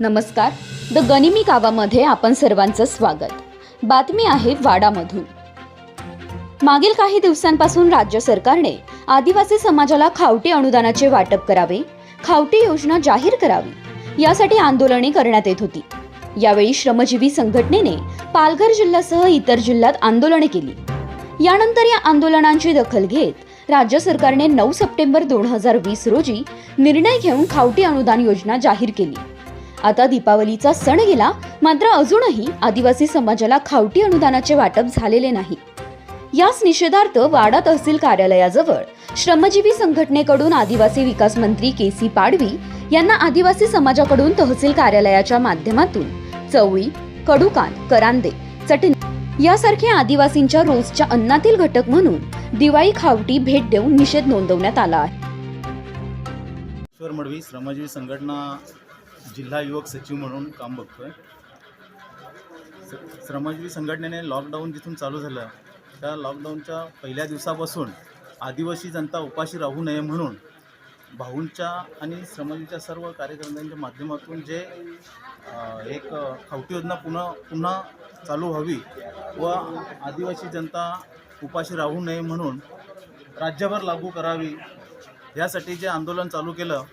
नमस्कार. द गनिमी गावामध्ये आपण सर्वांचं स्वागत. बातमी आहे वाडामधून. मागील काही दिवसांपासून राज्य सरकारने आदिवासी समाजाला खावटी अनुदानाचे वाटप करावे खावटी योजना जाहीर करावी यासाठी आंदोलने करण्यात येत होती. यावेळी श्रमजीवी संघटनेने पालघर जिल्ह्यासह इतर जिल्ह्यात आंदोलने केली. यानंतर या आंदोलनांची दखल घेत राज्य सरकारने नऊ सप्टेंबर दोन हजार वीस रोजी निर्णय घेऊन खावटी अनुदान योजना जाहीर केली. आता दीपावलीचा सण गेला मात्र अजूनही आदिवासी समाजाला खावटी अनुदानाचे वाटप झालेले नाही. याच निषेधार्थ वाडा तहसील कार्यालयाजवळ श्रमजीवी संघटनेकडून आदिवासी विकास मंत्री के सी पाडवी यांना आदिवासी समाजाकडून तहसील कार्यालयाच्या माध्यमातून चवळी कडुकान करांदे चटणी यासारख्या आदिवासींच्या रोजच्या अन्नातील घटक म्हणून दिवाळी खावटी भेट देऊन निषेध नोंदवण्यात आला आहे. श्रमजीवी संघटना जिल्हा युवक सचिव म्हणून काम बघतोय. स- श्रमजीवी संघटनेने लॉकडाऊन जिथून चालू झालं त्या लॉकडाऊनच्या पहिल्या दिवसापासून आदिवासी जनता उपाशी राहू नये म्हणून भाऊंच्या आणि श्रमजीवीच्या सर्व कार्यकर्त्यांच्या माध्यमातून जे एक खावटी योजना पुन्हा पुन्हा चालू व्हावी व आदिवासी जनता उपाशी राहू नये म्हणून राज्यभर लागू करावी यासाठी जे आंदोलन चालू केलं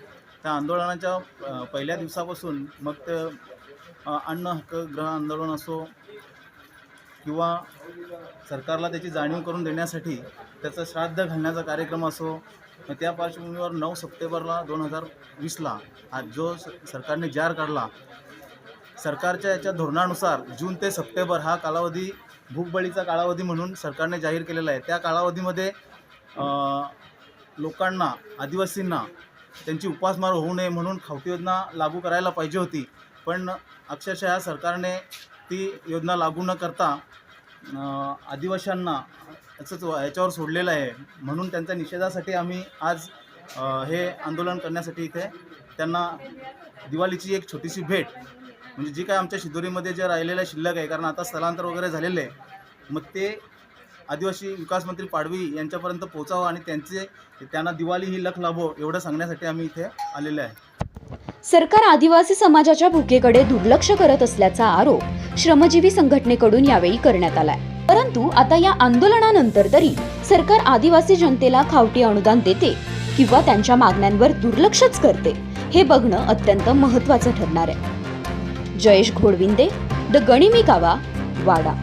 त्या आंदोलनाच्या पहिल्या दिवसापासून मग ते अन्न हक्क ग्रह आंदोलन असो किंवा सरकारला त्याची जाणीव करून देण्यासाठी त्याचं श्राद्ध घालण्याचा कार्यक्रम असो मग त्या पार्श्वभूमीवर नऊ सप्टेंबरला दोन हजार वीसला आज जो स- सरकारने जार काढला सरकारच्या याच्या धोरणानुसार जून ते सप्टेंबर हा कालावधी भूकबळीचा कालावधी म्हणून सरकारने जाहीर केलेला आहे. त्या कालावधीमध्ये लोकांना आदिवासींना त्यांची उपासमार होऊ नये म्हणून खावटी योजना लागू करायला पाहिजे होती. पण अक्षरशः सरकारने ती योजना लागू न करता आदिवाशांना याचंच याच्यावर सोडलेलं आहे. म्हणून त्यांच्या निषेधासाठी आम्ही आज हे आंदोलन करण्यासाठी इथे त्यांना दिवाळीची एक छोटीशी भेट म्हणजे जी काय आमच्या शिदोरीमध्ये जे राहिलेलं शिल्लक आहे कारण आता स्थलांतर वगैरे झालेलं आहे मग ते आदिवासी विकास मंत्री पाडवी यांच्यापर्यंत पोहोचावं आणि त्यांचे त्यांना दिवाळी ही लख लाभो एवढं सांगण्यासाठी आम्ही इथे आलेले आहे. सरकार आदिवासी समाजाच्या भूकेकडे दुर्लक्ष करत असल्याचा आरोप श्रमजीवी संघटनेकडून यावेळी करण्यात आलाय. परंतु आता या आंदोलनानंतर तरी सरकार आदिवासी जनतेला खावटी अनुदान देते किंवा त्यांच्या मागण्यांवर दुर्लक्षच करते हे बघणं अत्यंत महत्वाचं ठरणार आहे. जयेश घोडविंदे द गणिमी कावा वाडा.